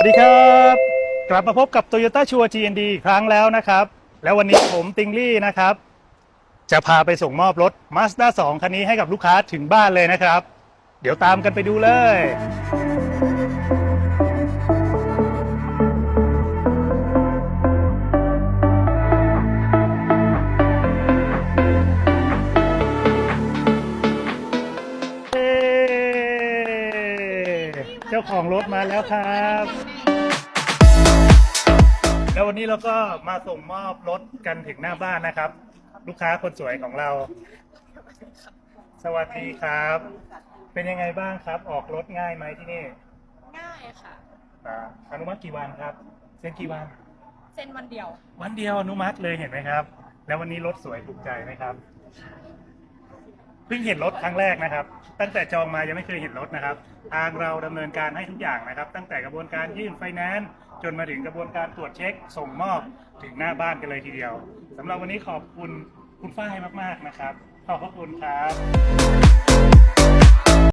สวัสดีครับ กลับมาพบกับ Toyota s u r GND อีกครั้งแล้วนะครับ แล้ววันนี้ผมติงลี่นะครับ จะพาไปส่งมอบรถ Mazda 2 คันนี้ให้กับลูกค้าถึงบ้านเลยนะครับ เดี๋ยวตามกันไปดูเลย เจ้าของรถมาแล้วครับ แล้ววันนี้เราก็มาส่งมอบรถกันถึงหน้าบ้านนะครับ ลูกค้าคนสวยของเรา สวัสดีครับ เป็นยังไงบ้างครับ ออกรถง่ายไหมที่นี่ง่ายค่ะอ่าอนุมัติกี่วันครับเซ็นกี่วัน เซ็นวันเดียว วันเดียวอนุมัติเลยเห็นไหมครับ แล้ววันนี้รถสวยถูกใจไหมครับ เพิ่งเห็นรถครั้งแรกนะครับ ตั้งแต่จองมายังไม่เคยเห็นรถนะครับ ทางเราดำเนินการให้ทุกอย่างนะครับ ตั้งแต่กระบวนการยื่นไฟแนนซ์จนมาถึงกระบวนการตรวจเช็ค ส่งมอบถึงหน้าบ้านกันเลยทีเดียวสำหรับวันนี้ขอบคุณคุณฝ้ายมากๆนะครับ ขอบพระคุณครับ